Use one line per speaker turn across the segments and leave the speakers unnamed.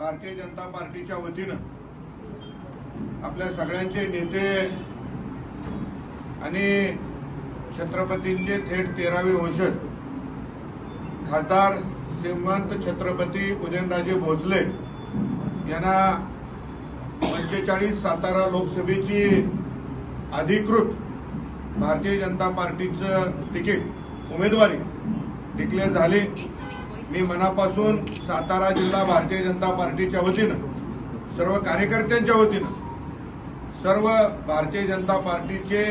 भारतीय जनता पार्टीच्या वतीनं आपल्या सगळ्यांचे नेते आणि छत्रपतींचे थेट तेरावे वंशज खासदार श्रीमंत छत्रपती उदयनराजे भोसले यांना पंचेचाळीस सातारा लोकसभेची अधिकृत भारतीय जनता पार्टीचं तिकीट उमेदवारी डिक्लेअर झाली. मी मनापासून सातारा जिल्हा भारतीय जनता पार्टीच्या वतीनं सर्व कार्यकर्त्यांच्या वतीनं सर्व भारतीय जनता पार्टीचे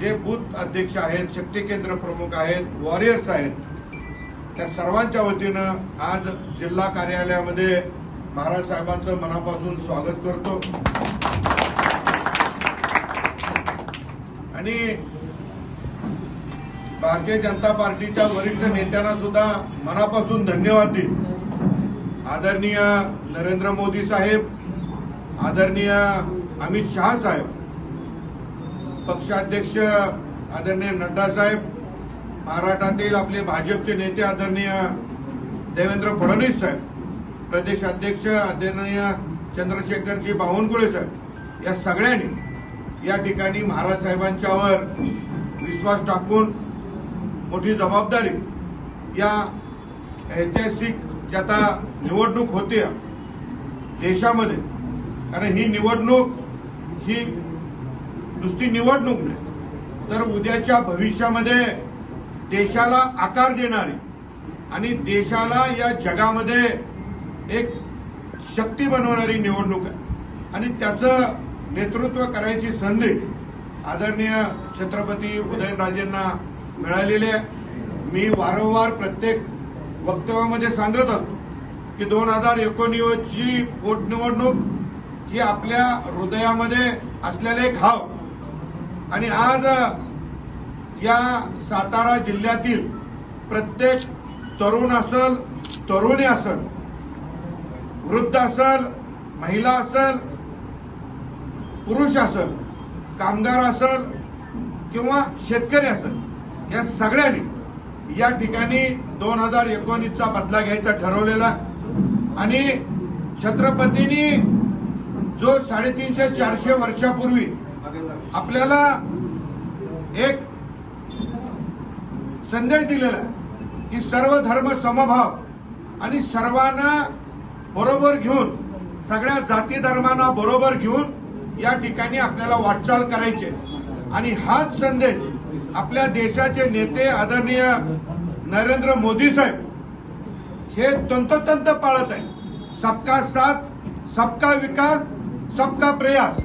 जे बूथ अध्यक्ष आहेत शक्ती केंद्र प्रमुख आहेत वॉरियर्स आहेत त्या सर्वांच्या वतीनं आज जिल्हा कार्यालयामध्ये महाराज साहेबांचं मनापासून स्वागत करतो. आणि भारतीय जनता पार्टीच्या वरिष्ठ नेत्यांना सुद्धा मनापासून धन्यवाद देईन. आदरणीय नरेंद्र मोदी साहेब आदरणीय अमित शहा साहेब पक्षाध्यक्ष आदरणीय नड्डा साहेब महाराष्ट्रातील आपले भाजपचे नेते आदरणीय देवेंद्र फडणवीस साहेब प्रदेशाध्यक्ष आदरणीय चंद्रशेखरजी बावनकुळे साहेब या सगळ्यांनी या ठिकाणी महाराज साहेबांच्यावर विश्वास टाकून मोठी जबाबदारी या ऐतिहासिक ज्या आता निवडणूक होते देशामध्ये. कारण ही निवडणूक ही नुसती निवडणूक नाही तर उद्याच्या भविष्यामध्ये देशाला आकार देणारी आणि देशाला या जगामध्ये एक शक्ती बनवणारी निवडणूक आहे. आणि त्याचं नेतृत्व करायची संधी आदरणीय छत्रपती उदयनराजेंना मिळालेले आहे मी वारंवार प्रत्येक वक्तव्यामध्ये सांगत असतो की दोन हजार एकोणीसची पोटनिवडणूक ही आपल्या हृदयामध्ये असलेले घाव आणि आज या सातारा जिल्ह्यातील प्रत्येक तरुण असल तरुणी असल वृद्ध असल महिला असल पुरुष असल कामगार असल किंवा शेतकरी असल या सगळ्यांनी या ठिकाणी दोन हजार एकोणीसचा बदला घ्यायचा ठरवलेला. आणि छत्रपतींनी जो साडेतीनशे चारशे वर्षापूर्वी आपल्याला एक संदेश दिलेला आहे की सर्व धर्म समभाव आणि सर्वांना बरोबर घेऊन सगळ्या जाती धर्मांना बरोबर घेऊन या ठिकाणी आपल्याला वाटचाल करायची आणि हाच संदेश आपल्या देशाचे नेते आदरणीय नरेंद्र मोदी साहेब हे तंतोतंत पाळत आहे सबका साथ सबका विकास सबका प्रयास.